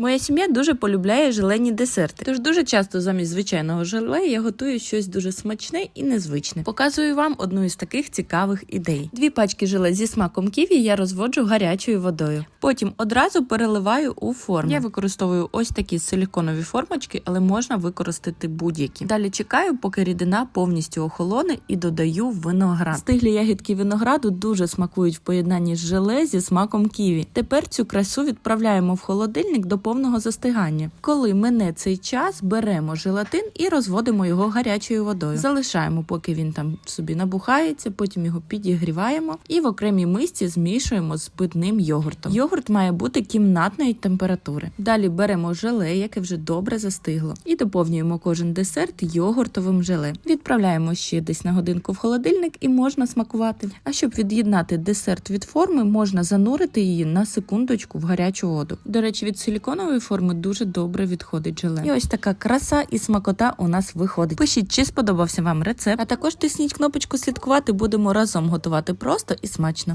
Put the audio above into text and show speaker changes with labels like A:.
A: Моя сім'я дуже полюбляє желені десерти, тож дуже часто замість звичайного желе я готую щось дуже смачне і незвичне. Показую вам одну із таких цікавих ідей. Дві пачки желе зі смаком ківі я розводжу гарячою водою. Потім одразу переливаю у форму. Я використовую ось такі силіконові формочки, але можна використати будь-які. Далі чекаю, поки рідина повністю охолоне і додаю виноград. Стиглі ягідки винограду дуже смакують в поєднанні з желе зі смаком ківі. Тепер цю красу відправляємо в холодильник до повного застигання. Коли мине цей час, беремо желатин і розводимо його гарячою водою. Залишаємо, поки він там собі набухається, потім його підігріваємо і в окремій мисці змішуємо з питним йогуртом. Йогурт має бути кімнатної температури. Далі беремо желе, яке вже добре застигло, і доповнюємо кожен десерт йогуртовим желе. Відправляємо ще десь на годинку в холодильник і можна смакувати. А щоб від'єднати десерт від форми, можна занурити її на секундочку в гарячу воду. До речі, від силіконової форми дуже добре відходить желе. І ось така краса і смакота у нас виходить. Пишіть, чи сподобався вам рецепт, а також тисніть кнопочку слідкувати. Будемо разом готувати просто і смачно.